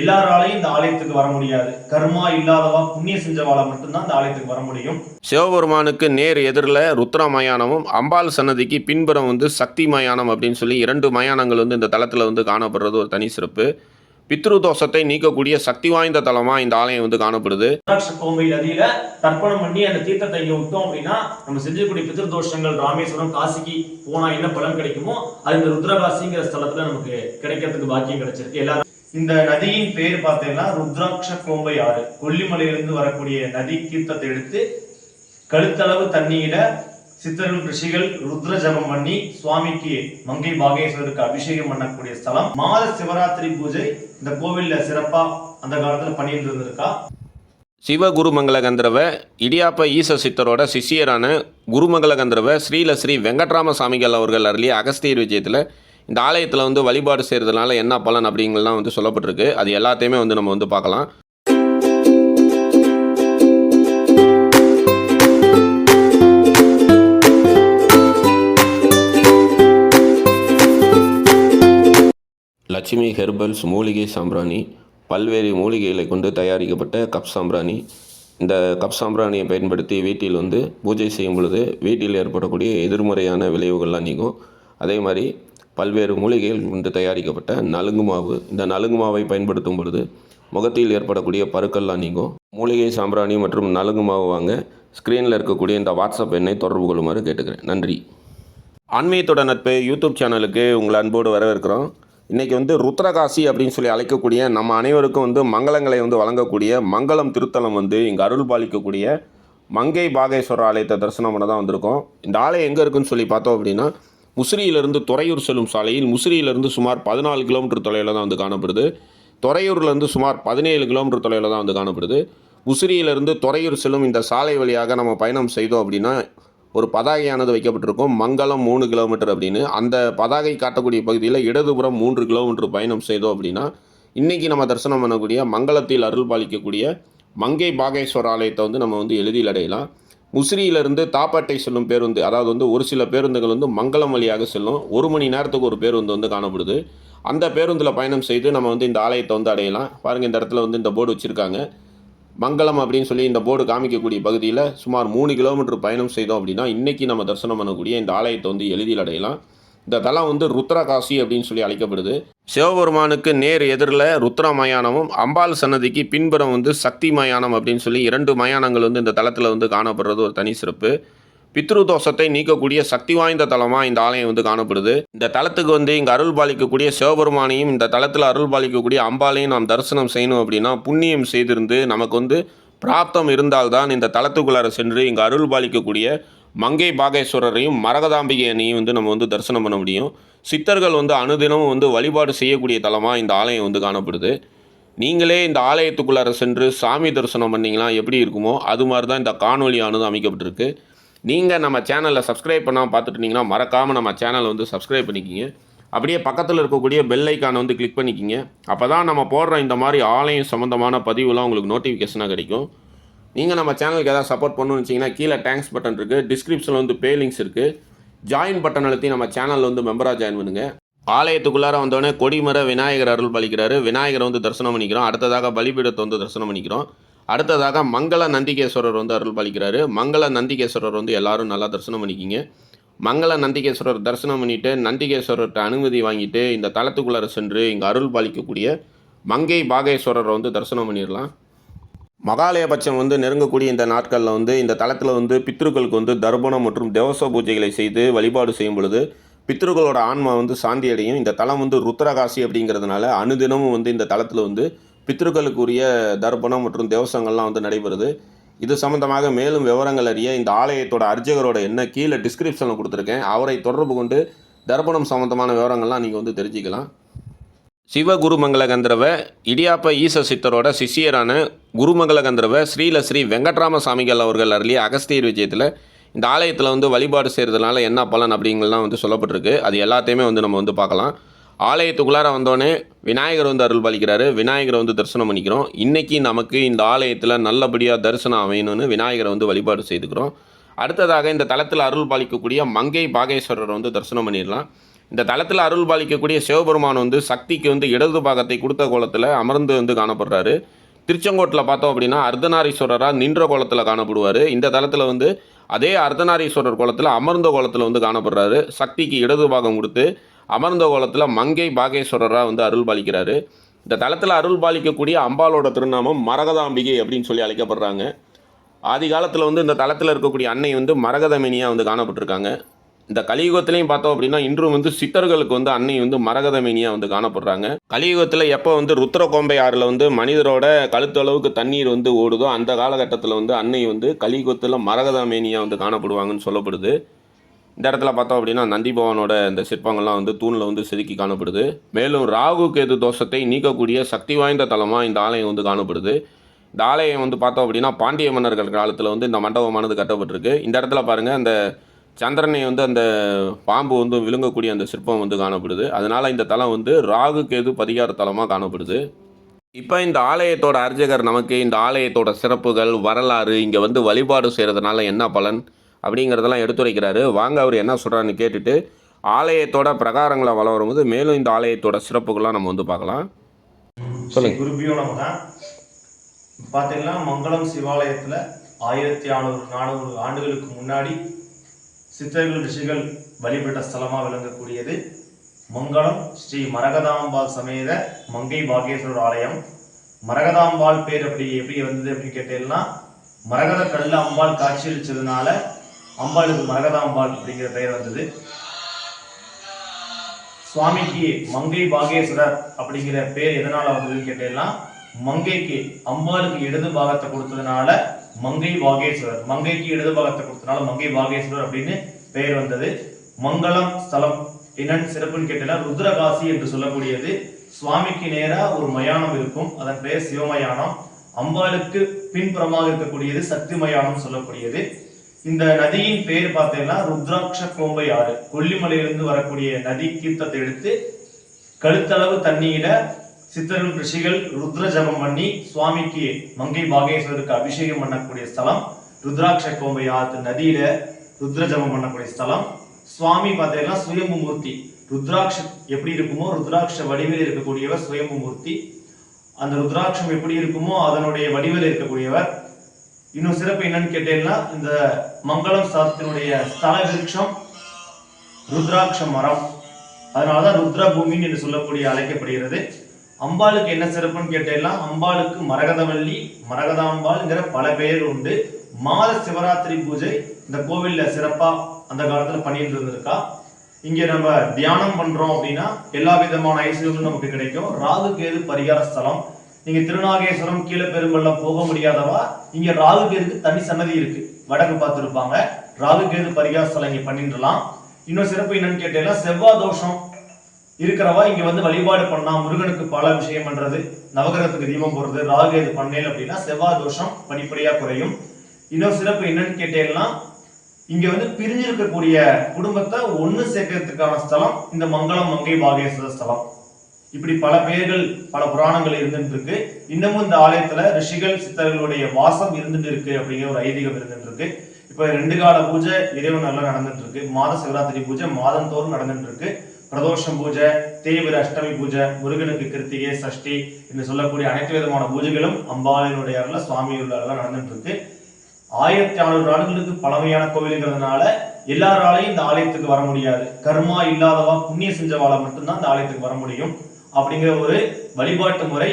எல்லாராலையும் இந்த ஆலயத்துக்கு வர முடியாது. கர்மா இல்லாதவா புண்ணிய செஞ்சவாளா மட்டும்தான் இந்த ஆலயத்துக்கு வர முடியும். சிவபெருமானுக்கு நேர் எதிரில் ருத்ர மயானமும் அம்பாள் சன்னதிக்கு பின்புறம் வந்து சக்தி மயானம் அப்படின்னு சொல்லி இரண்டு மயானங்கள் வந்து இந்த தலத்தில் வந்து காணப்படுறது ஒரு தனி சிறப்பு. பித்ரு தோஷத்தை நீக்கக்கூடிய சக்தி வாய்ந்த தலமாக இந்த ஆலயம் வந்து காணப்படுது. நதியில தர்ப்பணம் பண்ணி அந்த தீர்த்தத்தை இங்க விட்டோம் அப்படின்னா நம்ம செஞ்சக்கூடிய பித்திருதோஷங்கள் ராமேஸ்வரம் காசிக்கு போனா என்ன பலன் கிடைக்குமோ அது இந்த ருத்ரகாசிங்கிற ஸ்தலத்துல நமக்கு கிடைக்கிறதுக்கு பாக்கியம் கிடைச்சிருக்கு. எல்லாரும் இந்த நதியின் பேர் பார்த்தீங்கன்னா ருத்ராட்ச கோம்பை ஆறு. கொல்லிமலையிலிருந்து வரக்கூடிய நதி தீர்த்தத்தை எடுத்து கழுத்தளவு தண்ணியில சித்தர்கள் ரிஷிகள் ருத்ர ஜபம் பண்ணி சுவாமிக்கு மங்கை பாகேஸ்வருக்கு அபிஷேகம் பண்ணக்கூடிய ஸ்தலம். மாத சிவராத்திரி பூஜை இந்த கோவில்ல சிறப்பா அந்த காலத்துல பண்ணிட்டு இருந்திருக்கா. சிவ கந்தரவ இடியாப்ப ஈச சித்தரோட சிஷியரான குருமங்கல கந்தரவ ஸ்ரீல ஸ்ரீ வெங்கட்ராம சாமிகள் அவர்கள் அருளிய அகஸ்தியர் விஜயத்தில் இந்த ஆலயத்தில் வந்து வழிபாடு செய்கிறதுனால என்ன பலன் அப்படிங்கலாம் வந்து சொல்லப்பட்டிருக்கு. அது எல்லாத்தையுமே வந்து நம்ம வந்து பார்க்கலாம். லட்சுமி ஹெர்பல்ஸ் மூலிகை சாம்பிராணி பல்வேறு மூலிகைகளை கொண்டு தயாரிக்கப்பட்ட கப் சாம்பிராணி. இந்த கப் சாம்பிராணியை பயன்படுத்தி வீட்டில் வந்து பூஜை செய்யும் பொழுது வீட்டில் ஏற்படக்கூடிய எதிர்மறையான விளைவுகள்லாம் நீங்கும். அதே மாதிரி பல்வேறு மூலிகைகள் கொண்டு தயாரிக்கப்பட்ட நலுங்கு மாவு. இந்த நலுங்கு மாவை பயன்படுத்தும் பொழுது முகத்தில் ஏற்படக்கூடிய பருக்கள்லாம் நீங்கும். மூலிகை சாம்பிராணி மற்றும் நலுங்கு மாவு வாங்க ஸ்க்ரீனில் இருக்கக்கூடிய இந்த வாட்ஸ்அப் எண்ணை தொடர்பு கொள்ளுமாறு கேட்டுக்கிறேன். நன்றி. ஆன்மீகத்தோட நட்பு யூடியூப் சேனலுக்கு உங்களை அன்போடு வரவேற்கிறோம். இன்றைக்கி வந்து ருத்ரகாசி அப்படின்னு சொல்லி அழைக்கக்கூடிய நம்ம அனைவருக்கும் வந்து மங்களங்களை வந்து வழங்கக்கூடிய மங்களம் திருத்தலம் வந்து இங்கே அருள் பாலிக்கக்கூடிய மங்கை பாகேஸ்வரர் ஆலயத்தை தரிசனம் பண்ண தான் வந்திருக்கோம். இந்த ஆலயம் எங்கே இருக்குன்னு சொல்லி பார்த்தோம் அப்படின்னா முசிறியிலிருந்து துறையூர் செல்லும் சாலையில் முசிறியிலிருந்து சுமார் பதினாலு கிலோமீட்டர் தொலைவில் தான் வந்து காணப்படுது. துறையூர்லேருந்து சுமார் பதினேழு கிலோமீட்டர் தொலைவில் தான் வந்து காணப்படுது. முசிறியிலிருந்து துறையூர் செல்லும் இந்த சாலை வழியாக நம்ம பயணம் செய்தோம் அப்படின்னா ஒரு பதாகையானது வைக்கப்பட்டிருக்கும். மங்களம் மூணு கிலோமீட்டர் அப்படின்னு. அந்த பதாகை காட்டக்கூடிய பகுதியில் இடதுபுறம் மூன்று கிலோமீட்டர் பயணம் செய்தோம் அப்படின்னா இன்றைக்கி நம்ம தரிசனம் பண்ணக்கூடிய மங்களத்தில் அருள் பாலிக்கக்கூடிய மங்கை பாகேஸ்வர ஆலயத்தை வந்து நம்ம வந்து எளிதில் அடையலாம். முசிறியிலிருந்து தாப்பாட்டை செல்லும் பேருந்து அதாவது வந்து ஒரு சில பேருந்துகள் வந்து மங்களம் வழியாக செல்லும். ஒரு மணி நேரத்துக்கு ஒரு பேருந்து வந்து காணப்படுது. அந்த பேருந்தில் பயணம் செய்து நம்ம வந்து இந்த ஆலயத்தை வந்து அடையலாம். பாருங்கள் இந்த இடத்துல வந்து இந்த போர்டு வச்சுருக்காங்க. மங்களம் அப்படின்னு சொல்லி இந்த போர்டு காமிக்கக்கூடிய பகுதியில் சுமார் மூணு கிலோமீட்டர் பயணம் செய்தோம் அப்படின்னா இன்றைக்கி நம்ம தரிசனம் பண்ணக்கூடிய இந்த ஆலயத்தை வந்து எளிதில் அடையலாம். இந்த தலம் வந்து ருத்ரகாசி அப்படின்னு சொல்லி அழைக்கப்படுது. சிவபெருமானுக்கு நேர் எதிரில் ருத்ரா மயானமும் அம்பாள் சன்னதிக்கு பின்புறம் வந்து சக்தி மயானம் அப்படின்னு சொல்லி இரண்டு மயானங்கள் வந்து இந்த தலத்தில் வந்து காணப்படுறது ஒரு தனி சிறப்பு. பித்ரு தோஷத்தை நீக்கக்கூடிய சக்தி வாய்ந்த தலமாக இந்த ஆலயம் வந்து காணப்படுது. இந்த தலத்துக்கு வந்து இங்கே அருள் பாலிக்கக்கூடிய சிவபெருமானையும் இந்த தலத்தில் அருள் பாலிக்கக்கூடிய அம்பாளையும் நாம் தரிசனம் செய்யணும் அப்படின்னா புண்ணியம் செய்திருந்து நமக்கு வந்து பிராப்தம் இருந்தால்தான் இந்த தலத்துக்குள்ளார சென்று இங்கே அருள் பாலிக்கக்கூடிய மங்கை பாகேஸ்வரரையும் மரகதாம்பிகையனையும் வந்து நம்ம வந்து தரிசனம் பண்ண முடியும். சித்தர்கள் வந்து அனுதினமும் வந்து வழிபாடு செய்யக்கூடிய தலமாக இந்த ஆலயம் வந்து காணப்படுது. நீங்களே இந்த ஆலயத்துக்குள்ளார சென்று சாமி தரிசனம் பண்ணிங்கன்னா எப்படி இருக்குமோ அது மாதிரி தான் இந்த காணொலியானது அமைக்கப்பட்டிருக்கு. நீங்கள் நம்ம சேனலில் சப்ஸ்கிரைப் பண்ணாமல் பார்த்துட்டு மறக்காமல் நம்ம சேனலை வந்து சப்ஸ்கிரைப் பண்ணிக்கிங்க. அப்படியே பக்கத்தில் இருக்கக்கூடிய பெல் ஐக்கானை வந்து கிளிக் பண்ணிக்கிங்க. அப்போ தான் நம்ம போடுற இந்த மாதிரி ஆலயம் சம்மந்தமான பதிவுலாம் உங்களுக்கு நோட்டிஃபிகேஷனாக கிடைக்கும். நீங்கள் நம்ம சேனலுக்கு எதாவது சப்போர்ட் பண்ணணும்னு வச்சிங்கன்னா கீழே டேங்க்ஸ் பட்டன் இருக்குது டிஸ்கிரிப்ஷனில் வந்து பே லிங்க்ஸ் இருக்குது ஜாயின் பட்டன் அழுத்தி நம்ம சேனலில் வந்து மெம்பராக ஜாயின் பண்ணுங்கள் ஆலயத்துக்குள்ளார வந்தோடனே கொடிமர விநாயகர் அருள் பாலிக்கிறாரு. விநாயகரை வந்து தரிசனம் பண்ணிக்கிறோம். அடுத்ததாக பலிபீடத்தை வந்து தரிசனம் பண்ணிக்கிறோம். அடுத்ததாக மங்கள நந்திகேஸ்வரர் வந்து அருள் பலிக்கிறாரு. மங்கள நந்திகேஸ்வரர் வந்து எல்லாரும் நல்லா தரிசனம் பண்ணிக்கிங்க. மங்கள நந்திகேஸ்வரர் தரிசனம் பண்ணிவிட்டு நந்திகேஸ்வரர்கிட்ட அனுமதி வாங்கிட்டு இந்த தளத்துக்குள்ளார சென்று இங்கே அருள் பாலிக்கக்கூடிய மங்கை பாகேஸ்வரரை வந்து தரிசனம் பண்ணிடலாம். மகாலயபட்சம் வந்து நெருங்கக்கூடிய இந்த நாட்களில் வந்து இந்த தளத்தில் வந்து பித்ருக்களுக்கு வந்து தர்ப்பணம் மற்றும் தேவச பூஜைகளை செய்து வழிபாடு செய்யும் பொழுது பித்ருக்களோட ஆன்மா வந்து சாந்தி அடையும். இந்த தலம் வந்து ருத்ரகாசி அப்படிங்கிறதுனால அனுதினமும் வந்து இந்த தளத்தில் வந்து பித்ருக்களுக்குரிய தர்ப்பணம் மற்றும் தேவசங்கள்லாம் வந்து நடைபெறுது. இது சம்பந்தமாக மேலும் விவரங்கள் அறிய இந்த ஆலயத்தோட அர்ச்சகரோட என்ன கீழே டிஸ்கிரிப்ஷனில் கொடுத்துருக்கேன். அவரை தொடர்பு கொண்டு தர்ப்பணம் சம்பந்தமான விவரங்கள்லாம் நீங்கள் வந்து தெரிஞ்சுக்கலாம். சிவகுருமங்கல கந்தரவ இடியாப்ப ஈச சித்தரோட சிஷியரான குருமங்கல கந்தரவ ஸ்ரீல ஸ்ரீ வெங்கட்ராம சாமிகள் அவர்கள் அருளிய அகஸ்தியர் விஜயத்தில் இந்த ஆலயத்தில் வந்து வழிபாடு செய்கிறதுனால என்ன பலன் அப்படிங்கலாம் வந்து சொல்லப்பட்டிருக்கு. அது எல்லாத்தையுமே வந்து நம்ம வந்து பார்க்கலாம். ஆலயத்துக்குள்ளார வந்தோடனே விநாயகர் வந்து அருள் பாலிக்கிறாரு. விநாயகரை வந்து தரிசனம் பண்ணிக்கிறோம். இன்றைக்கி நமக்கு இந்த ஆலயத்தில் நல்லபடியாக தரிசனம் அமையணும்னு விநாயகரை வந்து வழிபாடு செய்துக்கிறோம். அடுத்ததாக இந்த தளத்தில் அருள் பாலிக்கக்கூடிய மங்கை பாகேஸ்வரரை வந்து தரிசனம் பண்ணிடலாம். இந்த தளத்தில் அருள் பாலிக்கக்கூடிய சிவபெருமான் வந்து சக்திக்கு வந்து இடது பாகத்தை கொடுத்த கோலத்தில் அமர்ந்து வந்து காணப்படுறாரு. திருச்செங்கோட்டில் பார்த்தோம் அப்படின்னா அர்த்தநாரீஸ்வரராக நின்ற கோலத்தில் காணப்படுவார். இந்த தளத்தில் வந்து அதே அர்த்தநாரீஸ்வரர் கோலத்தில் அமர்ந்த கோலத்தில் வந்து காணப்படுறாரு. சக்திக்கு இடது பாகம் கொடுத்து அமர்ந்த கோலத்தில் மங்கை பாகேஸ்வரராக வந்து அருள் பாலிக்கிறாரு. இந்த தளத்தில் அருள் பாலிக்கக்கூடிய அம்பாலோட திருநாமம் மரகதாம்பிகை அப்படின்னு சொல்லி அழைக்கப்படுறாங்க. ஆதி காலத்தில் வந்து இந்த தளத்தில் இருக்கக்கூடிய அன்னை வந்து மரகதமினியாக வந்து காணப்பட்டிருக்காங்க. இந்த கலியுகத்திலையும் பார்த்தோம் அப்படின்னா இன்றும் வந்து சித்தர்களுக்கு வந்து அன்னை வந்து மரகதமேனியாக வந்து காணப்படுறாங்க. கலியுகத்தில் எப்போ வந்து ருத்ரகோம்பை ஆறில் வந்து மனிதரோட கழுத்து அளவுக்கு தண்ணீர் வந்து ஓடுதோ அந்த காலகட்டத்தில் வந்து அன்னை வந்து கலியுகத்தில் மரகதமேனியாக வந்து காணப்படுவாங்கன்னு சொல்லப்படுது. இந்த இடத்துல பார்த்தோம் அப்படின்னா நந்தி பவனோட இந்த சிற்பங்கள்லாம் வந்து தூணில் வந்து செதுக்கி காணப்படுது. மேலும் ராகு கேது தோஷத்தை நீக்கக்கூடிய சக்தி வாய்ந்த தலமாக இந்த ஆலயம் வந்து காணப்படுது. இந்த ஆலயம் வந்து பார்த்தோம் அப்படின்னா பாண்டிய மன்னர்கள் காலத்தில் வந்து இந்த மண்டபமானது கட்டப்பட்டிருக்கு. இந்த இடத்துல பாருங்கள் அந்த சந்திரனை வந்து அந்த பாம்பு வந்து விழுங்கக்கூடிய அந்த சிற்பம் வந்து காணப்படுது. அதனால் இந்த தலம் வந்து ராகு கேது பரிகார தலமாக காணப்படுது. இப்போ இந்த ஆலயத்தோட அர்ச்சகர் நமக்கு இந்த ஆலயத்தோட சிறப்புகள் வரலாறு இங்கே வந்து வழிபாடு செய்கிறதுனால என்ன பலன் அப்படிங்கிறதெல்லாம் எடுத்துரைக்கிறாரு. வாங்க அவர் என்ன சொல்கிறாருன்னு கேட்டுட்டு ஆலயத்தோட பிரகாரங்களை வளம் வரும்போது மேலும் இந்த ஆலயத்தோட சிறப்புகள்லாம் நம்ம வந்து பார்க்கலாம். சொல்லுங்க. குருபியோ பார்த்தீங்கன்னா மங்களம் சிவாலயத்துல ஆயிரத்தி நானூறு நானூறு ஆண்டுகளுக்கு முன்னாடி சித்தர்கள் ரிஷிகள் வழிபட்ட ஸ்தலமாக விளங்கக்கூடியது மங்களம் ஸ்ரீ மரகதாம்பாள் சமேத மங்கை பாகேஸ்வரர் ஆலயம். மரகதாம்பாள் பேர் அப்படி எப்படி வந்தது அப்படின்னு கேட்டீங்கன்னா மரகத கல்ல அம்பாள் காட்சியளிச்சதுனால அம்பாளுக்கு மரகதாம்பாள் அப்படிங்கிற பெயர் வந்தது. சுவாமிக்கு மங்கை பாகேஸ்வரர் அப்படிங்கிற பேர் எதனால வந்ததுன்னு கேட்டீங்கன்னா மங்கைக்கு அம்பாளுக்கு இடது பாகத்தை கொடுத்ததுனால மங்கை பாகேஸ்வரர் மங்கைக்கு இடது பாகத்தை கொடுத்தனால மங்கை பாகேஸ்வரர் அப்படின்னு பெயர் வந்தது. மங்களம் ஸ்தலம். என்னன்னு சிறப்புன்னு கேட்டனா ருத்ரகாசி என்று சொல்லக்கூடியது. சுவாமிக்கு நேரா ஒரு மயானம் இருக்கும். அதன் பெயர் சிவமயானம். அம்பாளுக்கு பின்புறமாக இருக்கக்கூடியது சக்தி மயானம் சொல்லக்கூடியது. இந்த நதியின் பெயர் பார்த்தீங்கன்னா ருத்ராட்ச கோம்பை ஆறு. கொல்லிமலையிலிருந்து வரக்கூடிய நதி தீர்த்தத்தை எடுத்து கழுத்தளவு தண்ணியில சித்தர்கள் ரிஷிகள் ருத்ர ஜபம் பண்ணி சுவாமிக்கு மங்கை பாகேஸ்வரருக்கு அபிஷேகம் பண்ணக்கூடிய ஸ்தலம். ருத்ராட்ச கோம்பை ஆத்து நதியில ருத்ர ஜபம் பண்ணக்கூடிய ஸ்தலம். சுவாமி பார்த்தீங்கன்னா சுயம்பு மூர்த்தி ருத்ராட்ச எப்படி இருக்குமோ ருத்ராட்ச வடிவில் இருக்கக்கூடியவர் சுயம்பு மூர்த்தி அந்த ருத்ராட்சம் எப்படி இருக்குமோ அதனுடைய வடிவில் இருக்கக்கூடியவர். இன்னும் சிறப்பு என்னன்னு கேட்டீங்கன்னா இந்த மங்களம் சாத்தினுடைய ஸ்தல விருட்சம் ருத்ராட்ச மரம். அதனாலதான் ருத்ர பூமின்னு என்று சொல்லக்கூடிய அழைக்கப்படுகிறது. அம்பாளுக்கு என்ன சிறப்புன்னு கேட்டீங்கன்னா அம்பாளுக்கு மரகதவல்லி மரகதாம்பாள்ங்கிற பல பெயர் உண்டு. மாத சிவராத்திரி பூஜை இந்த கோவிலில் சிறப்பாக அந்த காலத்தில் பண்ணிட்டு இருந்திருக்கா. இங்கே நம்ம தியானம் பண்ணுறோம் அப்படின்னா எல்லா விதமான ஐஸ்வர்யங்களும் நமக்கு கிடைக்கும். ராகு கேது பரிகார ஸ்தலம். நீங்கள் திருநாகேஸ்வரம் கீழே பெரும்பள்ளம் போக முடியாதவா இங்கே ராகு கேதுக்கு தனி சன்னதி இருக்கு. வடக்கு பார்த்துருப்பாங்க. ராகு கேது பரிகார ஸ்தலம் இங்கே பண்ணிட்டுலாம் இன்னும் சிறப்பு என்னன்னு கேட்டீங்கன்னா செவ்வாய் தோஷம் இருக்கிறவா இங்க வந்து வழிபாடு பண்ணா முருகனுக்கு பல விஷயம் பண்றது நவகிரகத்துக்கு தீபம் போடுறது ராகு கேது பண்ணேன் அப்படின்னா செவ்வாய் தோஷம் படிப்படியா குறையும். இன்னொரு சிறப்பு என்னன்னு கேட்டேன்னா இங்க வந்து பிரிஞ்சிருக்கக்கூடிய குடும்பத்தை ஒண்ணு சேர்க்கறதுக்கான ஸ்தலம் இந்த மங்களம் மங்கை பாகேஸ்வர ஸ்தலம். இப்படி பல பெயர்கள் பல புராணங்கள் இருந்துட்டு இருக்கு. இன்னமும் இந்த ஆலயத்துல ரிஷிகள் சித்தர்களுடைய வாசம் இருந்துட்டு இருக்கு அப்படிங்கிற ஒரு ஐதீகம் இருந்துட்டு இருக்கு. இப்ப ரெண்டு கால பூஜை இறைவன் நல்லா நடந்துட்டு இருக்கு. மாத சிவராத்திரி பூஜை மாதந்தோறும் நடந்துட்டு இருக்கு. பிரதோஷம் பூஜை தேய்பிர அஷ்டமி பூஜை முருகனுக்கு கிருத்திகை சஷ்டி என்று சொல்லக்கூடிய அனைத்து விதமான பூஜைகளும் அம்பாளினுடைய அருள சுவாமியுள்ள நடந்துட்டு இருக்கு ஆயிரத்தி நானூறு ஆண்டுகளுக்கு பழமையான கோவிலுங்கிறதுனால எல்லாராலையும் இந்த ஆலயத்துக்கு வர முடியாது. கர்மா இல்லாதவா புண்ணிய செஞ்சவாள மட்டும்தான் இந்த ஆலயத்துக்கு வர முடியும். அப்படிங்கிற ஒரு வழிபாட்டு முறை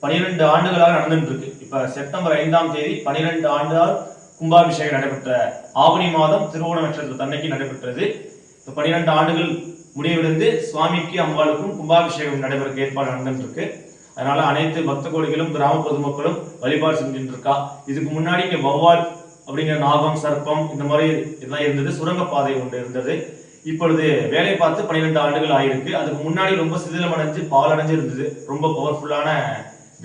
பனிரெண்டு ஆண்டுகளாக நடந்துட்டு இருக்கு இப்ப செப்டம்பர் ஐந்தாம் தேதி பனிரெண்டு ஆண்டுகள் கும்பாபிஷேகம் நடைபெற்ற ஆவணி மாதம் திருவோண நட்சத்திர நடைபெற்றது. பனிரெண்டு ஆண்டுகள் முடிவிலிருந்து சுவாமிக்கு அம்பாளுக்கும் கும்பாபிஷேகம் நடைபெறக்கு ஏற்பாடு நடந்துட்டு அதனால் அதனால அனைத்து பக்த கோடிகளும் கிராம பொதுமக்களும் வழிபாடு செஞ்சுட்டு இருக்கா இதுக்கு முன்னாடி இங்கே வௌவால் அப்படிங்கிற நாகம் சர்ப்பம் இந்த மாதிரி இதெல்லாம் இருந்தது. சுரங்கப்பாதை ஒன்று இருந்தது. இப்பொழுது வேலை பார்த்து பன்னிரெண்டு ஆண்டுகள் ஆயிருக்கு. அதுக்கு முன்னாடி ரொம்ப சிதிலம் அடைஞ்சு பால் அடைஞ்சு இருந்தது ரொம்ப பவர்ஃபுல்லான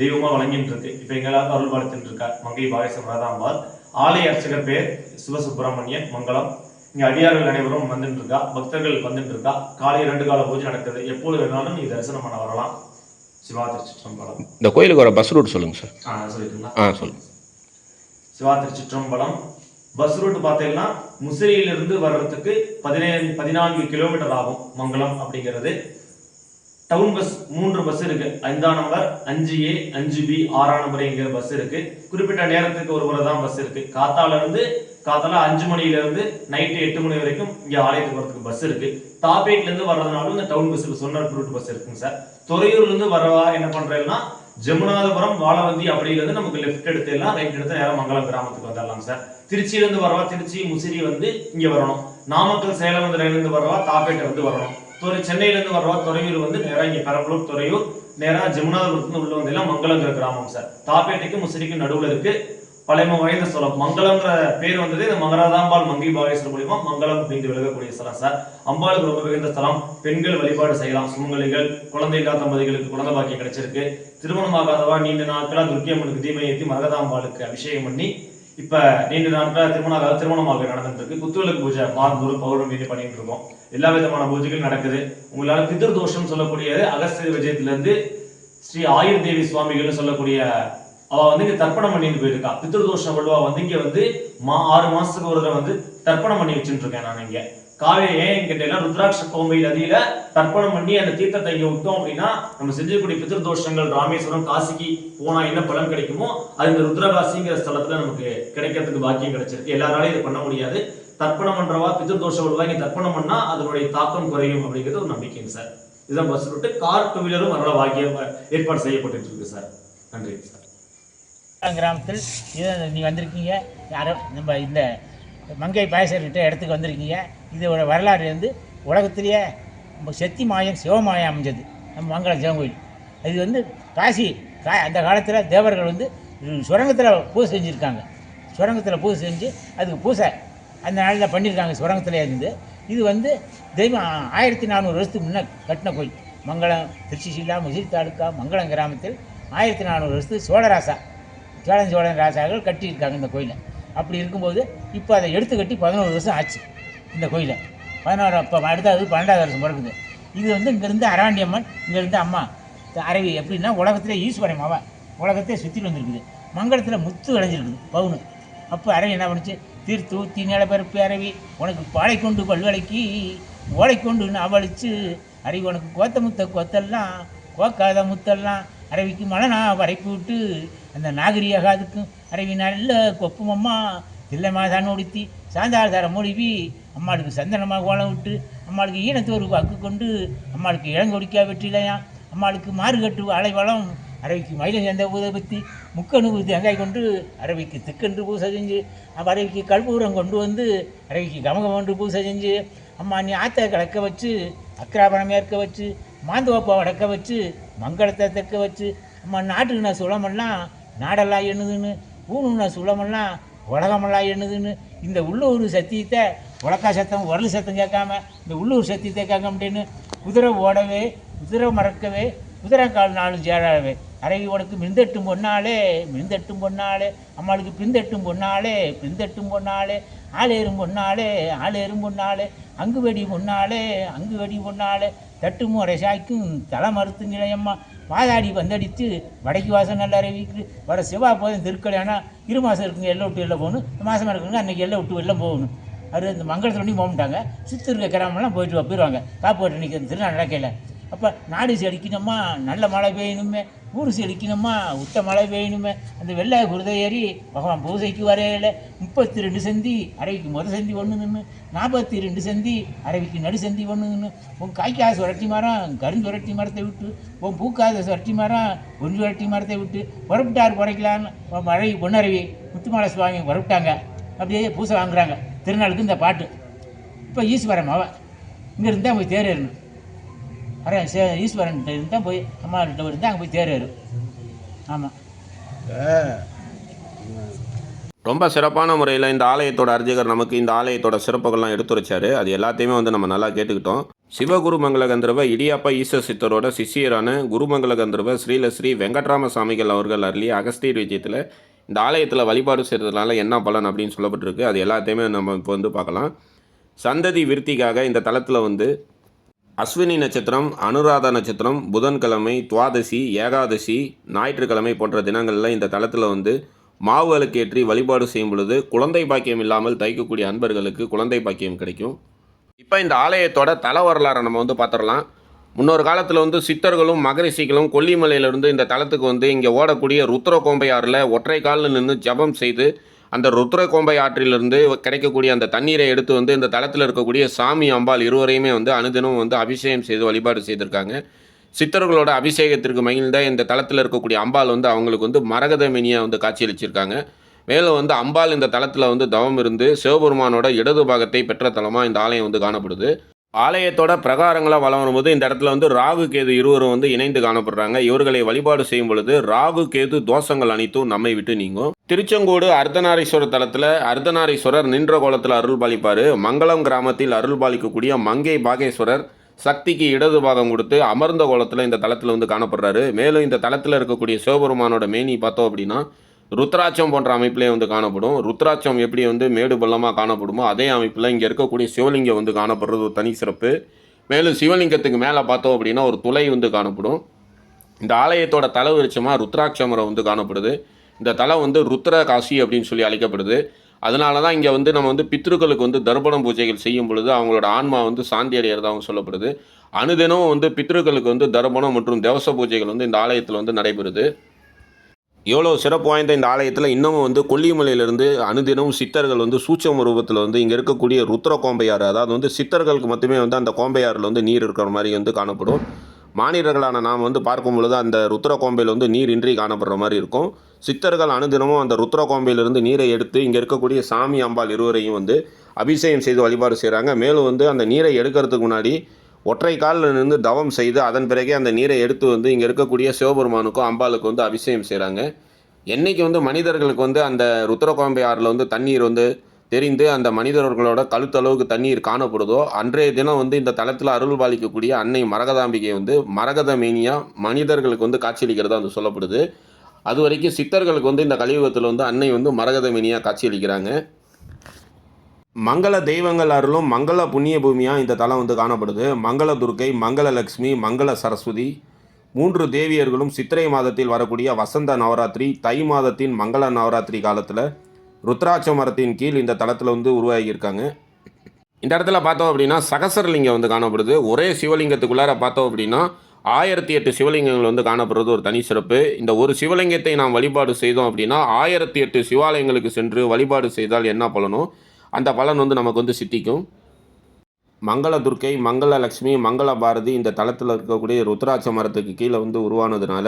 தெய்வமா வழங்கிட்டு இருக்கு இப்ப எங்களால் அருள் வளர்த்துட்டு இருக்கார் மங்கை பாகேசம் ராதாம்பாள் ஆலய அர்ச்சகர் பேர் சிவசுப்பிரமணியன் மங்களம் இங்க அடியார்கள் அனைவரும் வந்துட்டு இருக்கா பக்தர்கள் வந்துட்டு இருக்கா காலை இரண்டு கால பூஜை நடக்குது. எப்பொழுது வேணாலும் நீங்க தரிசனம் பண்ண வரலாம். சிவா திருச்சிற்றம்பலம் இந்த கோயிலுக்கு வர பஸ் ரூட் சொல்லுங்கள் சார் ஆ சொல்லிட்டுங்களா? ஆ சொல்லுங்கள் சிவா திருச்சிற்றம்பலம் பஸ் ரூட் பார்த்தீங்கன்னா முசிறியிலிருந்து வர்றதுக்கு பதினேழு பதினான்கு கிலோமீட்டர் ஆகும். மங்களம் அப்படிங்கிறது. டவுன் பஸ் மூன்று பஸ் இருக்கு. ஐந்தாம் நம்பர் அஞ்சு ஏ அஞ்சு பி ஆறாம் நம்பர்ங்கிற பஸ் இருக்கு. குறிப்பிட்ட நேரத்துக்கு ஒரு முறை தான் பஸ் இருக்கு. காத்தால இருந்து காத்தால அஞ்சு மணில இருந்து நைட்டு எட்டு மணி வரைக்கும் இங்க ஆலயத்துக்கு வரதுக்கு பஸ் இருக்கு. தாப்பேட்ல இருந்து வர்றதுனாலும் இந்த டவுன் பஸ்ஸுக்கு சொன்ன ரூட் பஸ் இருக்குங்க சார் துறையூர்ல இருந்து வரவா என்ன பண்றேன்னா ஜமுனாதபுரம் வாழவந்தி அப்படியில இருந்து நமக்கு லெஃப்ட் எடுத்து எல்லாம் ரைட் எடுத்து நேரம் மங்கலம் கிராமத்துக்கு வந்துடலாம் சார் திருச்சியில இருந்து வரவா திருச்சி முசிறி வந்து இங்க வரணும். நாமக்கல் சேலம் வந்து இருந்து வரவா தாப்பேட்டை வந்து வரணும். துறை சென்னையில இருந்து வரவா துறையூர் வந்து நேராக இங்க பெரம்பலூர் துறையூர் நேரா ஜமுனாதபுரத்துல உள்ள வந்து எல்லாம் மங்களங்கிற கிராமம் சார் தாப்பேட்டைக்கும் முசிறிக்கும் நடுவுல இருக்கு. பழைய வகையில் ஸ்தலம் மங்களம்ங்கிற பேர் வந்தது இந்த மகராதாம்பாள் மங்கை பாகேஸ்வரர் மூலியமா மங்களம் அப்படின்னு விலகக்கூடிய ஸ்தலம் சார். அம்பாளுக்கு ரொம்ப மிகுந்த ஸ்தலம். பெண்கள் வழிபாடு செய்யலாம். சுமங்கலிகள் குழந்தை இல்லாத தம்பதிகளுக்கு குழந்தை பாக்கியம் கிடைச்சிருக்கு. திருமணமாகாதவா நீண்ட நாட்களா துர்க்கியம்மனுக்கு தீபம் ஏற்றி மகதாம்பாளுக்கு அபிஷேகம் பண்ணி இப்ப நீண்ட நாட்களா திருமணம் திருமணமாக நடந்துட்டு இருக்கு குத்துவிளக்கு பூஜை மார்பூர் பௌர்ணமி பண்ணிட்டு இருக்கோம். எல்லா விதமான பூஜைகள் நடக்குது. உங்களால பிதிர் தோஷம் சொல்லக்கூடிய அகஸ்திய விஜயத்திலிருந்து ஸ்ரீ ஆயுர் தேவி சுவாமிகள்னு சொல்லக்கூடிய அவ வந்து இங்க தர்ப்பணம் பண்ணிட்டு போயிருக்கா. பித்ருதோஷம் வலுவா வந்து இங்க வந்து மா ஆறு மாசத்துக்கு ஒரு தடவை வந்து தர்ப்பணம் பண்ணி வச்சுட்டு இருக்கேன் நான் இங்க. காவேரி ஏன் கேட்டீங்கன்னா ருத்ராட்ச கோம்பை நதியில தர்ப்பணம் பண்ணி அந்த தீர்த்தத்தை இங்க விட்டோம் அப்படின்னா நம்ம செஞ்சக்கூடிய பித்திருதோஷங்கள் ராமேஸ்வரம் காசிக்கு போனா என்ன பலன் கிடைக்குமோ அது இந்த ருத்ரகாசிங்கிற ஸ்தலத்துல நமக்கு கிடைக்கிறதுக்கு பாக்கியம் கிடைச்சிருக்கு. எல்லாராலையும் இது பண்ண முடியாது. தர்ப்பணம் பண்றவா பித்திருதோஷ வள்ளுவா இங்க தர்ப்பணம் பண்ணா அதனுடைய தாக்கம் குறையும் அப்படிங்கிறது ஒரு நம்பிக்கைங்க சார். இதுதான் பஸ் ரூட்டு கார் டூ வீலரும் வரல வாக்கியம் ஏற்பாடு செய்யப்பட்டு இருக்கு சார். நன்றி சார். கிராமத்தில் இது நீங்கள் வந்திருக்கீங்க. யாரோ நம்ம இந்த மங்கை பாயசர்கிட்ட இடத்துக்கு வந்திருக்கீங்க. இதோட வரலாறு வந்து உலகத்திலேயே நம்ம செத்தி மாயம் சிவமாயம் அமைஞ்சது. நம்ம மங்கள சிவன் கோயில். இது வந்து காசி கா அந்த காலத்தில் தேவர்கள் வந்து சுரங்கத்தில் பூஜை செஞ்சுருக்காங்க. சுரங்கத்தில் பூஜை செஞ்சு அதுக்கு பூசை அந்த நாளில் பண்ணியிருக்காங்க சுரங்கத்தில் இருந்து. இது வந்து தெய்வம் ஆயிரத்தி நானூறு வருஷத்துக்கு முன்னே கட்டின கோயில். மங்களம் திருச்சி ஜில்லா முசிறி தாலுக்கா மங்களம் கிராமத்தில் ஆயிரத்தி நானூறு வருஷத்துக்கு சோழராசா சோழன் சோழன் ராஜாக்கள் கட்டியிருக்காங்க இந்த கோயிலை. அப்படி இருக்கும்போது இப்போ அதை எடுத்து கட்டி பதினோரு வருஷம் ஆச்சு இந்த கோயிலை. பதினோரு இப்போ அடுத்தது பன்னெண்டாவது வருஷம் பிறகுது இது வந்து இங்கேருந்து அராண்டியம்மன் இங்கேருந்து அம்மா. அரவி எப்படின்னா உலகத்தில் ஈஸ்வரன் அவ உலகத்தை சுற்றிட்டு வந்திருக்குது. மங்களத்தில் முத்து அடைஞ்சிருக்குது பவுனு. அப்போ அரவி என்ன பண்ணுச்சு? தீர்த்து ஊத்தி நிலப்பரப்பு அரவி. உனக்கு பாலை கொண்டு பல்வளைக்கு ஓலை கொண்டு அவளிச்சு அரவி உனக்கு கோத்த முத்த கொத்தெல்லாம் கோக்காத முத்தெல்லாம். அரவிக்கு மலனா வரைப்பு விட்டு அந்த நாகரிகாதுக்கும் அரவி நல்ல கொப்புமம்மா தில்லை தான் உடுத்தி சாந்தாதார மொழிவி அம்மாளுக்கு சந்தனமாக கோலம் விட்டு அம்மாளுக்கு ஈனத்தோரு வாக்கு கொண்டு அம்மாளுக்கு இளங்கொடிக்கா வெற்றிலையாம் அம்மாளுக்கு மாறுகட்டு அலைவளம் அரவிக்கு மயிலை சேர்ந்த ஊதபத்தி முக்கணு தேங்காய் கொண்டு அரவிக்கு திக்கென்று பூசை செஞ்சு. அப்ப அரவிக்கு கற்பூரம் கொண்டு வந்து அரவிக்கு கமகம் கொண்டு பூசை செஞ்சு. அம்மா நீ ஆத்த கலக்க வச்சு அக்ராபணம் ஏற்க வச்சு மாந்தோப்பா வடக்க வச்சு மங்களத்தை தெக்க வச்சு நம்ம நாட்டுக்கு நான் சுழமெல்லாம் நாடெல்லாம் எண்ணுதுன்னு ஊனும் நான் சுழமெல்லாம் உலகமெல்லாம் எண்ணுதுன்னு இந்த உள்ளூர் சத்தியத்தை உலக்கா சத்தம் உரல் சத்தம் கேட்காம இந்த உள்ளூர் சத்தியத்தை கேட்க முடியுன்னு குதிரை ஓடவே குதிரை மறக்கவே குதிரை கால் நாலு சேராவே அரைவி உனக்கு மிந்தட்டும் பொன்னாலே மிந்தட்டும் பொன்னாலே அம்மாளுக்கு பிந்தட்டும் பொன்னாலே பிந்தட்டும் பொன்னாலே ஆளேறும் பொன்னாலே ஆளேறும் பொன்னாலே அங்கு வெடி பொன்னாலே அங்கு வெடி பொன்னாலே தட்டுமும் அரைசாய்க்கும் தலை மறுத்து நிலையம்மா. வாதாடி வந்தடித்து வடக்கு வாசம் நல்லா அறிவிக்கு வர செவ்வாய் போதும் திருக்கல்யாணம் இரு மாதம் இருக்குங்க எல்லாம் விட்டு வெளில போகணும். மாதம் இருக்குங்க அன்றைக்கி எல்லாம் விட்டு வெளில போகணும். அது இந்த மங்களத்தில் ஒன்றும் போக மாட்டாங்க சுற்றி இருக்க கிராமம்லாம் போயிட்டு போயிடுவாங்க காப்பாட்டு நிற்கிற திருநாள் நடக்கையில் அப்போ நாடு செடிக்கணுமா நல்ல மழை பெய்யணுமே. ஊர் செழிக்கணுமா? உத்த மழை பெய்யணுமே அந்த வெள்ளை குருதை ஏறி பகவான் பூசைக்கு வரையில முப்பத்தி ரெண்டு செந்தி அரைவிக்கு முத செந்தி ஒன்று நின்று நாற்பத்தி ரெண்டு செந்தி அரைவிக்கு நடு செந்தி ஒன்று நின்று உன் காய்க்காத சுரட்டி மரம் கருந்துரட்டி மரத்தை விட்டு உன் பூக்காத சுரட்டி மரம் பொன்சுரட்டி மரத்தை விட்டு புறப்பட்டார் குறைக்கலான்னு மழை பொன்னரவி முத்துமால சுவாமி புறப்பட்டாங்க. அப்படியே பூசை வாங்குறாங்க. திருநாளுக்கு இந்த பாட்டு. இப்போ ஈஸ்வரன் அவன். இங்கே இருந்தால் போய் தேர் ஏறணும் அரே சே ஈஸ்வரன் தான் போய் அம்மா கிட்ட அங்கே போய் தேர் ஆமாம் ரொம்ப சிறப்பான முறையில் இந்த ஆலயத்தோட அர்ஜகர் நமக்கு இந்த ஆலயத்தோட சிறப்புகள்லாம் எடுத்துரைச்சாரு. அது எல்லாத்தையுமே வந்து நம்ம நல்லா கேட்டுக்கிட்டோம். சிவகுருமங்கல கந்தர்வ இடியாப்பா ஈஸ்வர சித்தரோட சிஷியரான குருமங்கல கந்தர்வ ஸ்ரீல ஸ்ரீ வெங்கட்ராம சாமிகள் அவர்கள் அருளி அகஸ்தீர் விஜயத்தில் இந்த ஆலயத்தில் வழிபாடு செய்கிறதுனால என்ன பலன் அப்படின்னு சொல்லப்பட்டிருக்கு. அது எல்லாத்தையுமே நம்ம இப்போ வந்து பார்க்கலாம். சந்ததி விருத்திக்காக இந்த தளத்தில் வந்து அஸ்வினி நட்சத்திரம் அனுராதா நட்சத்திரம் புதன்கிழமை துவாதசி ஏகாதசி ஞாயிற்றுக்கிழமை போன்ற தினங்களில் இந்த தளத்தில் வந்து மாவு ஏற்றி வழிபாடு செய்யும் பொழுது குழந்தை பாக்கியம் இல்லாமல் தைக்கக்கூடிய அன்பர்களுக்கு குழந்தை பாக்கியம் கிடைக்கும். இப்போ இந்த ஆலயத்தோட தல வரலாறை நம்ம வந்து பார்த்துடலாம் முன்னொரு காலத்தில் வந்து சித்தர்களும் மகரிஷிகளும் கொல்லிமலையிலிருந்து இந்த தளத்துக்கு வந்து இங்கே ஓடக்கூடிய ருத்ரகோம்பையாரில் ஒற்றை காலில் நின்று ஜெபம் செய்து அந்த ருத்ரகோம்பை ஆற்றிலிருந்து கிடைக்கக்கூடிய அந்த தண்ணீரை எடுத்து வந்து இந்த தளத்தில் இருக்கக்கூடிய சாமி அம்பாள் இருவரையுமே வந்து அனுதினம் வந்து அபிஷேகம் செய்து வழிபாடு செய்திருக்காங்க. சித்தர்களோட அபிஷேகத்திற்கு மகிழ்ந்த இந்த தளத்தில் இருக்கக்கூடிய அம்பாள் வந்து அவங்களுக்கு வந்து மரகத மினியாக வந்து காட்சியளிச்சிருக்காங்க. மேலும் வந்து அம்பாள் இந்த தளத்தில் வந்து தவம் இருந்து சிவபெருமானோட இடது பாகத்தை பெற்ற தலமாக இந்த ஆலயம் வந்து காணப்படுது. ஆலயத்தோட பிரகாரங்களாக வளம் வரும்போது இந்த இடத்துல வந்து ராகு கேது இருவரும் வந்து இணைந்து காணப்படுறாங்க. இவர்களை வழிபாடு செய்யும் பொழுது ராகு கேது தோஷங்கள் அனைத்தும் நம்மை விட்டு நீங்கும். திருச்செங்கோடு அர்த்தநாரீஸ்வரர் தலத்தில் அர்த்தநாரீஸ்வரர் நின்ற கோலத்தில் அருள் பாலிப்பார். மங்களம் கிராமத்தில் அருள் பாலிக்கக்கூடிய மங்கை பாகேஸ்வரர் சக்திக்கு இடது பாகம் கொடுத்து அமர்ந்த கோலத்தில் இந்த தளத்தில் வந்து காணப்படுறாரு. மேலும் இந்த தளத்தில் இருக்கக்கூடிய சிவபெருமானோட மேனி பார்த்தோம் அப்படின்னா ருத்ராட்சம் போன்ற அமைப்பிலே வந்து காணப்படும். ருத்ராட்சம் எப்படி வந்து மேடு பள்ளமாக காணப்படுமோ அதே அமைப்பில் இங்கே இருக்கக்கூடிய சிவலிங்கம் வந்து காணப்படுறது ஒரு தனி சிறப்பு. மேலும் சிவலிங்கத்துக்கு மேலே பார்த்தோம் அப்படின்னா ஒரு துளை வந்து காணப்படும். இந்த ஆலயத்தோட தலைவரிச்சமாக ருத்ராட்சமரம் வந்து காணப்படுது. இந்த தலம் வந்து ருத்ர காசி அப்படின்னு சொல்லி அழைக்கப்படுது. அதனால தான் இங்கே வந்து நம்ம வந்து பித்ருக்களுக்கு வந்து தர்ப்பணம் பூஜைகள் செய்யும் பொழுது அவங்களோட ஆன்மா வந்து சாந்தி அடைகிறதாகவும் சொல்லப்படுது. அனுதினமும் வந்து பித்ருக்களுக்கு வந்து தர்ப்பணம் மற்றும் தேவச பூஜைகள் வந்து இந்த ஆலயத்தில் வந்து நடைபெறுது. எவ்வளோ சிறப்பு வாய்ந்த இந்த ஆலயத்தில் இன்னமும் வந்து கொல்லிமலையிலிருந்து அனுதினமும் சித்தர்கள் வந்து சூட்சம ரூபத்தில் வந்து இங்கே இருக்கக்கூடிய ருத்ர கோம்பையாறு அதாவது வந்து சித்தர்களுக்கு மட்டுமே வந்து அந்த கோம்பையாறில் வந்து நீர் இருக்கிற மாதிரி வந்து காணப்படும். மாநிலர்களான நாம் வந்து பார்க்கும் பொழுது அந்த ருத்ர கோம்பையில் வந்து நீர் இன்றி காணப்படுற மாதிரி இருக்கும். சித்தர்கள் அனுதினமும் அந்த ருத்ர கோம்பையிலிருந்து நீரை எடுத்து இங்கே இருக்கக்கூடிய சாமி அம்பாள் இருவரையும் வந்து அபிஷேகம் செய்து வழிபாடு செய்கிறாங்க மேலும் வந்து அந்த நீரை எடுக்கிறதுக்கு முன்னாடி ஒற்றை காலில் நின்று தவம் செய்து அதன் பிறகே அந்த நீரை எடுத்து வந்து இங்கே இருக்கக்கூடிய சிவபெருமானுக்கும் அம்பாளுக்கும் வந்து அபிஷேகம் செய்கிறாங்க என்னைக்கு வந்து மனிதர்களுக்கு வந்து அந்த ருத்ரகோம்பை ஆறில் வந்து தண்ணீர் வந்து தெரிந்து அந்த மனிதர்களோட கழுத்தளவுக்கு தண்ணீர் காணப்படுதோ அன்றைய தினம் வந்து இந்த தளத்தில் அருள் பாலிக்கக்கூடிய அன்னை மரகதாம்பிகை வந்து மரகத மேனியாக மனிதர்களுக்கு வந்து காட்சியளிக்கிறதா வந்து சொல்லப்படுது. அது வரைக்கும் சித்தர்களுக்கு வந்து இந்த கலியுகத்தில் வந்து அன்னை வந்து மரகதமினியாக காட்சியளிக்கிறாங்க மங்கள தெய்வங்கள் அருளும் மங்கள புண்ணிய பூமியாக இந்த தலம் வந்து காணப்படுது. மங்கள துர்க்கை மங்கள லக்ஷ்மி மங்கள சரஸ்வதி மூன்று தேவியர்களும் சித்திரை மாதத்தில் வரக்கூடிய வசந்த நவராத்திரி தை மாதத்தின் மங்கள நவராத்திரி காலத்தில் ருத்ராட்ச மரத்தின் கீழ் இந்த தலத்தில் வந்து உருவாகியிருக்காங்க. இந்த இடத்துல பார்த்தோம் அப்படின்னா சகசரலிங்கம் வந்து காணப்படுது. ஒரே சிவலிங்கத்துக்குள்ளார பார்த்தோம் அப்படின்னா ஆயிரத்தி எட்டு சிவலிங்கங்கள் வந்து காணப்படுறது ஒரு தனி சிறப்பு. இந்த ஒரு சிவலிங்கத்தை நாம் வழிபாடு செய்தோம் அப்படின்னா ஆயிரத்தி எட்டு சிவாலயங்களுக்கு சென்று வழிபாடு செய்தால் என்ன பலனோ அந்த பலன் வந்து நமக்கு வந்து சித்திக்கும். மங்கள துர்க்கை மங்கள லக்ஷ்மி மங்கள பாரதி இந்த தளத்தில் இருக்கக்கூடிய ருத்ராட்ச மரத்துக்கு கீழே வந்து உருவானதுனால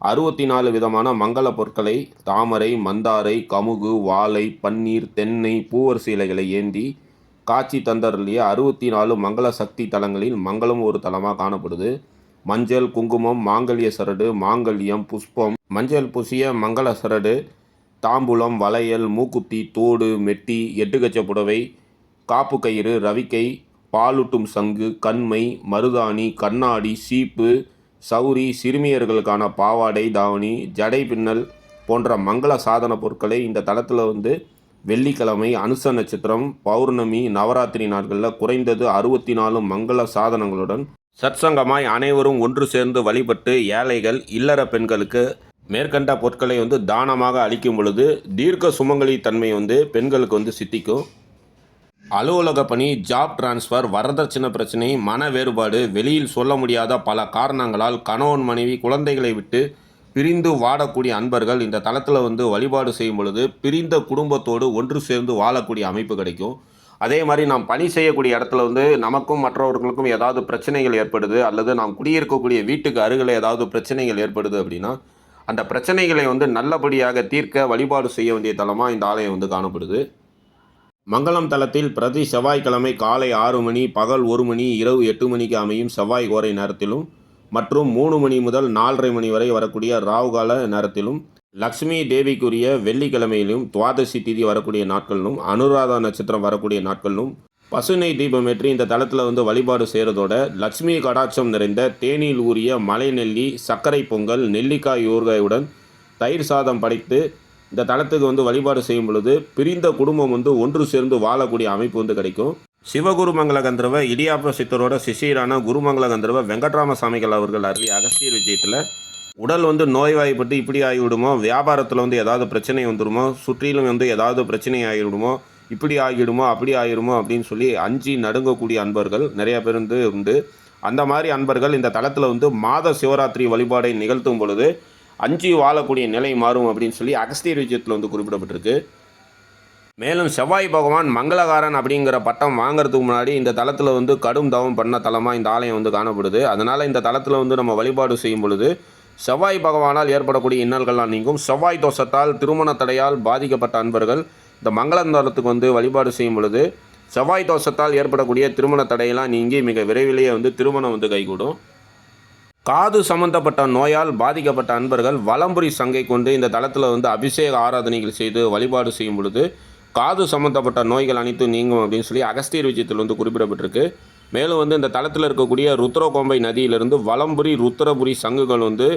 அறுபத்தி நாலு விதமான மங்கள பொருட்களை தாமரை மந்தாரை கமுகு வாழை பன்னீர் தென்னை பூவரசு இலைகளை ஏந்தி காட்சி தந்தருளிய அறுபத்தி நாலு மங்கள சக்தி தலங்களில் மங்களம் ஒரு தலமாக காணப்படுது. மஞ்சள் குங்குமம் மாங்கல்ய சரடு மாங்கல்யம் புஷ்பம் மஞ்சள் பூசிய மங்கள சரடு தாம்பூலம் வளையல் மூக்குத்தி தோடு மெட்டி எட்டுக்கச்ச புடவை காப்பு கயிறு ரவிக்கை பாலூட்டும் சங்கு கண்மை மருதாணி கண்ணாடி சீப்பு சௌரி சிறுமியர்களுக்கான பாவாடை தாவணி ஜடை பின்னல் போன்ற மங்கள சாதன பொருட்களை இந்த தளத்தில் வந்து வெள்ளிக்கிழமை அனுச நட்சத்திரம் பௌர்ணமி நவராத்திரி நாட்களில் குறைந்தது அறுபத்தி நாலு மங்கள சாதனங்களுடன் சத்சங்கமாய் அனைவரும் ஒன்று சேர்ந்து வழிபட்டு ஏழைகள் இல்லற பெண்களுக்கு மேற்கண்ட பொருட்களை வந்து தானமாக அளிக்கும் பொழுது தீர்க்க சுமங்கலி தன்மை வந்து பெண்களுக்கு வந்து சித்திக்கும். அலுவலக பணி ஜாப் டிரான்ஸ்ஃபர் வரதட்சணை பிரச்சனை மன வேறுபாடு வெளியில் சொல்ல முடியாத பல காரணங்களால் கணவன் மனைவி குழந்தைகளை விட்டு பிரிந்து வாடக்கூடிய அன்பர்கள் இந்த தளத்தில் வந்து வழிபாடு செய்யும் பொழுது பிரிந்த குடும்பத்தோடு ஒன்று சேர்ந்து வாழக்கூடிய அமைப்பு கிடைக்கும். அதே மாதிரி நாம் பணி செய்யக்கூடிய இடத்துல வந்து நமக்கும் மற்றவர்களுக்கும் ஏதாவது பிரச்சனைகள் ஏற்படுது அல்லது நாம் குடியிருக்கக்கூடிய வீட்டுக்கு அருகில் ஏதாவது பிரச்சனைகள் ஏற்படுது அப்படின்னா அந்த பிரச்சனைகளை வந்து நல்லபடியாக தீர்க்க வழிபாடு செய்ய வேண்டிய தலமாக இந்த ஆலயம் வந்து காணப்படுது. மங்களம் தலத்தில் பிரதி செவ்வாய்க்கிழமை காலை ஆறு மணி பகல் ஒரு மணி இரவு எட்டு மணிக்கு அமையும் செவ்வாய் கோரை நேரத்திலும் மற்றும் மூணு மணி முதல் நாலரை மணி வரை வரக்கூடிய ராவுகால நேரத்திலும் லக்ஷ்மி தேவிக்குரிய வெள்ளிக்கிழமையிலும் துவாதசி திதி வரக்கூடிய நாட்களிலும் அனுராதா நட்சத்திரம் வரக்கூடிய நாட்களிலும் பசுனை தீபமேற்றி இந்த தளத்தில் வந்து வழிபாடு செய்கிறதோட லட்சுமி கடாட்சம் நிறைந்த தேனியில் ஊறிய மலை நெல்லி சர்க்கரை பொங்கல் நெல்லிக்காய் ஊறுகாயுடன் தயிர் சாதம் படைத்து இந்த தளத்துக்கு வந்து வழிபாடு செய்யும் பொழுது பிரிந்த குடும்பம் வந்து ஒன்று சேர்ந்து வாழக்கூடிய அமைப்பு வந்து கிடைக்கும். சிவகுருமங்கல கந்தர்வ இடியாப்ப சித்தரோட சிஷியரான குருமங்கல கந்தர்வ வெங்கட்ராம சாமிகள் அவர்கள் அருகே அகஸ்திய விஜயத்தில் உடல் வந்து நோய்வாய்ப்பட்டு இப்படி ஆகிவிடுமோ? வியாபாரத்தில் வந்து ஏதாவது பிரச்சனை வந்துடுமோ? சுற்றிலும் வந்து ஏதாவது பிரச்சனை ஆகிவிடுமோ? இப்படி ஆகிடுமோ அப்படி ஆகிடுமோ அப்படின்னு சொல்லி அஞ்சு நடுங்கக்கூடிய அன்பர்கள் நிறைய பேர் வந்து உண்டு. அந்த மாதிரி அன்பர்கள் இந்த தளத்தில் வந்து மாத சிவராத்திரி வழிபாடை நிகழ்த்தும் பொழுது அஞ்சு வாழக்கூடிய நிலை மாறும் அப்படின்னு சொல்லி அகஸ்தியர் விஜயத்தில் வந்து குறிப்பிடப்பட்டிருக்கு. மேலும் செவ்வாய் பகவான் மங்களகாரன் அப்படிங்கிற பட்டம் வாங்குறதுக்கு முன்னாடி இந்த தளத்தில் வந்து கடும் தவம் பண்ண தலமாக இந்த ஆலயம் வந்து காணப்படுது. அதனால் இந்த தளத்தில் வந்து நம்ம வழிபாடு செய்யும் பொழுது செவ்வாய் பகவானால் ஏற்படக்கூடிய இன்னல்கள்லாம் நீங்கும். செவ்வாய் தோஷத்தால் திருமண தடையால் பாதிக்கப்பட்ட அன்பர்கள் இந்த மங்களந்தலத்துக்கு வந்து வழிபாடு செய்யும் பொழுது செவ்வாய் தோஷத்தால் ஏற்படக்கூடிய திருமண தடையெல்லாம் நீங்கி மிக விரைவிலேயே வந்து திருமணம் வந்து கைகூடும். காது சம்பந்தப்பட்ட நோயால் பாதிக்கப்பட்ட அன்பர்கள் வலம்புரி சங்கை கொண்டு இந்த தளத்தில் வந்து அபிஷேக ஆராதனைகள் செய்து வழிபாடு செய்யும் பொழுது காது சம்பந்தப்பட்ட நோய்கள் அனைத்தும் நீங்கும் அப்படின்னு சொல்லி அகஸ்தியர் விஜயத்தில் வந்து குறிப்பிடப்பட்டிருக்கு. மேலும் வந்து இந்த தளத்தில் இருக்கக்கூடிய ருத்ரகோம்பை நதியிலிருந்து வலம்புரி ருத்ரபுரி சங்குகள் வந்து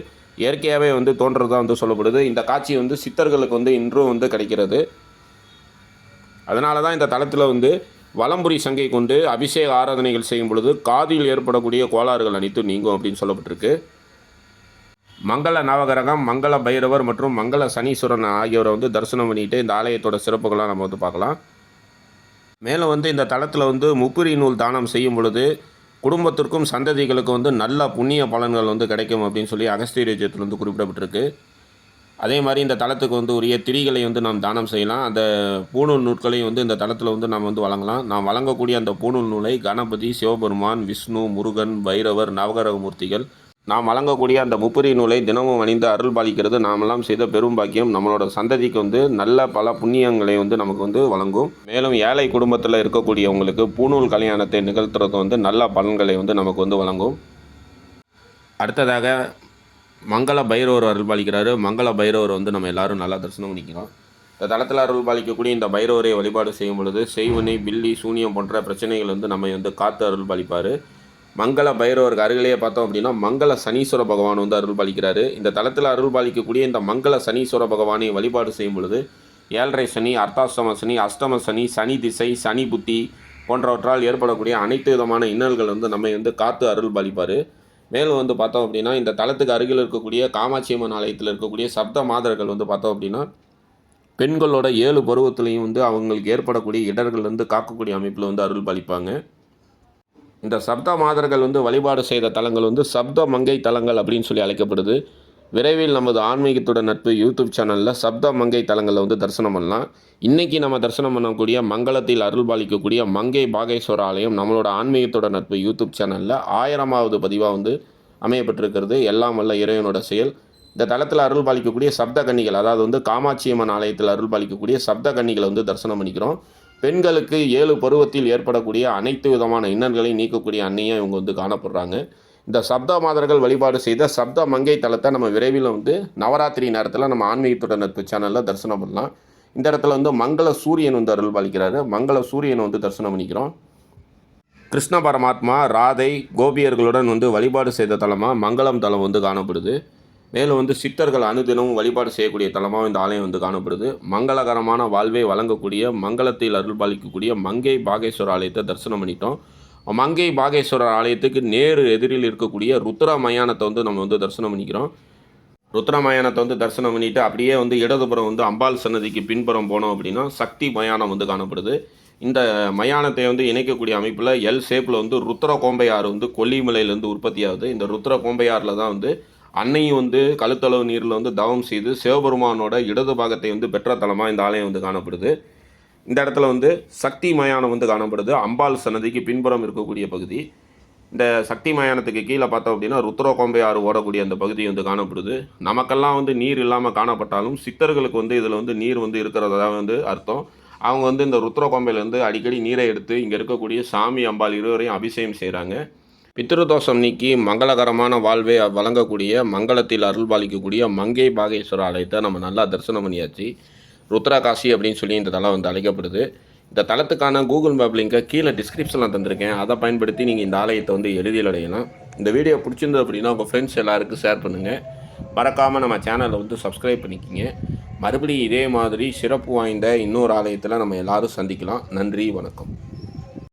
இயற்கையாகவே வந்து தோன்றதாக வந்து சொல்லப்படுது. இந்த காட்சி வந்து சித்தர்களுக்கு வந்து இன்றும் வந்து கிடைக்கிறது. அதனால தான் இந்த தளத்தில் வந்து வலம்புரி சங்கை கொண்டு அபிஷேக ஆராதனைகள் செய்யும் பொழுது காதில் ஏற்படக்கூடிய கோளாறுகள் அனைத்தும் நீங்கும் அப்படின்னு சொல்லப்பட்டிருக்கு. மங்கள நவகரகம் மங்கள பைரவர் மற்றும் மங்கள சனீஸ்வரன் ஆகியோரை வந்து தரிசனம் பண்ணிட்டு இந்த ஆலயத்தோட சிறப்புகள்லாம் நம்ம வந்து பார்க்கலாம். மேலும் வந்து இந்த தளத்தில் வந்து முப்பிரி நூல் தானம் செய்யும் பொழுது குடும்பத்திற்கும் சந்ததிகளுக்கும் வந்து நல்ல புண்ணிய பலன்கள் வந்து கிடைக்கும் அப்படின்னு சொல்லி அகஸ்தீரியத்தில் வந்து குறிப்பிடப்பட்டிருக்கு. அதே மாதிரி இந்த தளத்துக்கு வந்து உரிய திரிகளை வந்து நாம் தானம் செய்யலாம். அந்த பூணூல் நூட்களையும் வந்து இந்த தளத்தில் வந்து நாம் வந்து வழங்கலாம். நாம் வழங்கக்கூடிய அந்த பூணூல் நூலை கணபதி சிவபெருமான் விஷ்ணு முருகன் பைரவர் நவகரக மூர்த்திகள் நாம் வழங்கக்கூடிய அந்த முப்பரி நூலை தினமும் அணிந்து அருள் பாலிக்கிறது. நாமெல்லாம் செய்த பெரும் பாக்கியம் நம்மளோட சந்ததிக்கு வந்து நல்ல பல புண்ணியங்களை வந்து நமக்கு வந்து வழங்கும். மேலும் ஏழை குடும்பத்தில் இருக்கக்கூடியவங்களுக்கு பூநூல் கல்யாணத்தை நிகழ்த்துறது வந்து நல்ல பலன்களை வந்து நமக்கு வந்து வழங்கும். அடுத்ததாக மங்கள பைரவர் அருள் பாலிக்கிறாரு. மங்கள பைரவர் வந்து நம்ம எல்லாரும் நல்லா தரிசனம் பண்ணிக்கிறோம். இந்த தளத்தில் அருள் பாலிக்கக்கூடிய இந்த பைரவரை வழிபாடு செய்யும் பொழுது செய்வனை பில்லி சூனியம் போன்ற பிரச்சனைகள் வந்து நம்ம வந்து காத்து அருள் பாலிப்பார். மங்கள பைரவருக்கு அருகிலேயே பார்த்தோம் அப்படின்னா மங்கள சனீஸ்வர பகவான் வந்து அருள் பாலிக்கிறாரு. இந்த தளத்தில் அருள் பாலிக்கக்கூடிய இந்த மங்கள சனீஸ்வர பகவானை வழிபாடு செய்யும் பொழுது ஏழரை சனி அர்த்தாஷ்டம சனி அஷ்டம சனி சனி திசை சனி புத்தி போன்றவற்றால் ஏற்படக்கூடிய அனைத்து விதமான இன்னல்கள் வந்து நம்மை வந்து காத்து அருள் பாலிப்பார். மேலும் வந்து பார்த்தோம் அப்படின்னா இந்த தளத்துக்கு அருகில் இருக்கக்கூடிய காமாட்சி அம்மன் ஆலயத்தில் இருக்கக்கூடிய சப்த மாதர்கள் வந்து பார்த்தோம் அப்படின்னா பெண்களோட ஏழு பருவத்துலேயும் வந்து அவங்களுக்கு ஏற்படக்கூடிய இடர்கள் வந்து காக்கக்கூடிய அமைப்பில் வந்து அருள் பாலிப்பாங்க. இந்த சப்த மாதர்கள் வந்து வழிபாடு செய்த தலங்கள் வந்து சப்த மங்கை தலங்கள் அப்படின்னு சொல்லி அழைக்கப்படுது. விரைவில் நமது ஆன்மீகத்துடன் நட்பு யூடியூப் சேனலில் சப்த மங்கை தலங்களில் வந்து தரிசனம் பண்ணலாம். இன்றைக்கி நம்ம தரிசனம் பண்ணக்கூடிய மங்களத்தில் அருள் பாலிக்கக்கூடிய மங்கை பாகேஸ்வர ஆலயம் நம்மளோட ஆன்மீகத்தோட நட்பு யூடியூப் சேனலில் ஆயிரமாவது பதிவாக வந்து அமையப்பட்டிருக்கிறது. எல்லாம் வல்ல இறைவனோட செயல். இந்த தளத்தில் அருள் பாலிக்கக்கூடிய சப்த கன்னிகள் அதாவது வந்து காமாட்சி அம்மன் ஆலயத்தில் அருள் பாலிக்கக்கூடிய சப்த கன்னிகளை வந்து தரிசனம் பண்ணிக்கிறோம். பெண்களுக்கு ஏழு பருவத்தில் ஏற்படக்கூடிய அனைத்து விதமான இன்னல்களையும் நீக்கக்கூடிய அன்னையாக இவங்க வந்து காணப்படுறாங்க. இந்த சப்த மாதர்கள் வழிபாடு செய்த சப்த மங்கை தலத்தை நம்ம விரைவில் வந்து நவராத்திரி நேரத்தில் நம்ம ஆன்மீகத்துடன் நட்பு சேனலில் தரிசனம் பண்ணலாம். இந்த இடத்துல வந்து மங்கள சூரியன் வந்து அருள் பாலிக்கிறாரு. மங்கள சூரியனை வந்து தரிசனம் பண்ணிக்கிறோம். கிருஷ்ண பரமாத்மா ராதை கோபியர்களுடன் வந்து வழிபாடு செய்த தலமாக மங்களம் தலம் வந்து காணப்படுது. மேலும் வந்து சித்தர்கள் அனுதினமும் வழிபாடு செய்யக்கூடிய தலமாக இந்த ஆலயம் வந்து காணப்படுது. மங்களகரமான வாழ்வை வழங்கக்கூடிய மங்களத்தில் அருள் பாலிக்கக்கூடிய மங்கை பாகேஸ்வர ஆலயத்தை தரிசனம் பண்ணிட்டோம். மங்கை பாகேஸ்வரர் ஆலயத்துக்கு நேரு எதிரில் இருக்கக்கூடிய ருத்ர மயானத்தை வந்து நம்ம வந்து தரிசனம் பண்ணிக்கிறோம். ருத்ர மயானத்தை வந்து தரிசனம் பண்ணிவிட்டு அப்படியே வந்து இடதுபுறம் வந்து அம்பாள் சன்னதிக்கு பின்புறம் போனோம் அப்படின்னா சக்தி மயானம் வந்து காணப்படுது. இந்த மயானத்தை வந்து இணைக்கக்கூடிய அமைப்பில் எல் ஷேப்பில் வந்து ருத்ர கோம்பையாறு வந்து கொல்லிமலையிலேருந்து உற்பத்தி ஆகுது இந்த ருத்ர கோம்பையாறில் தான் வந்து அன்னையும் வந்து கழுத்தளவு நீரில் வந்து தவம் செய்து சிவபெருமானோட இடது பாகத்தை வந்து பெற்ற தலமாக இந்த ஆலயம் வந்து காணப்படுது. இந்த இடத்துல வந்து சக்தி மயானம் வந்து காணப்படுது. அம்பாள் சன்னதிக்கு பின்புறம் இருக்கக்கூடிய பகுதி. இந்த சக்தி மயானத்துக்கு கீழே பார்த்தோம் அப்படின்னா ருத்ரகோம்பை ஆறு ஓடக்கூடிய அந்த பகுதி வந்து காணப்படுது. நமக்கெல்லாம் வந்து நீர் இல்லாமல் காணப்பட்டாலும் சித்தர்களுக்கு வந்து இதில் வந்து நீர் வந்து இருக்கிறதா வந்து அர்த்தம். அவங்க வந்து இந்த ருத்ரகோம்பையிலேருந்து அடிக்கடி நீரை எடுத்து இங்கே இருக்கக்கூடிய சாமி அம்பாள் இருவரையும் அபிஷேகம் செய்கிறாங்க பித்ருதோஷம் நீக்கி மங்களகரமான வாழ்வை வழங்கக்கூடிய மங்களத்தில் அருள் பாலிக்கக்கூடிய மங்கை பாகேஸ்வர ஆலயத்தை நம்ம நல்லா தரிசனம் பண்ணியாச்சு. ருத்ராகாசி அப்படின்னு சொல்லி இந்த தலம் வந்து அழைக்கப்படுது. இந்த தளத்துக்கான கூகுள் மேப் லிங்கை கீழே டிஸ்கிரிப்ஷனில் தந்திருக்கேன். அதை பயன்படுத்தி நீங்கள் இந்த ஆலயத்தை வந்து எளிதில் அடையலாம். இந்த வீடியோ பிடிச்சிருந்தது அப்படின்னா உங்கள் ஃப்ரெண்ட்ஸ் எல்லாருக்கும் ஷேர் பண்ணுங்கள் மறக்காமல் நம்ம சேனலை வந்து சப்ஸ்கிரைப் பண்ணிக்கிங்க. மறுபடியும் இதே மாதிரி சிறப்பு வாய்ந்த இன்னொரு ஆலயத்தில் நம்ம எல்லாரும் சந்திக்கலாம். நன்றி வணக்கம்.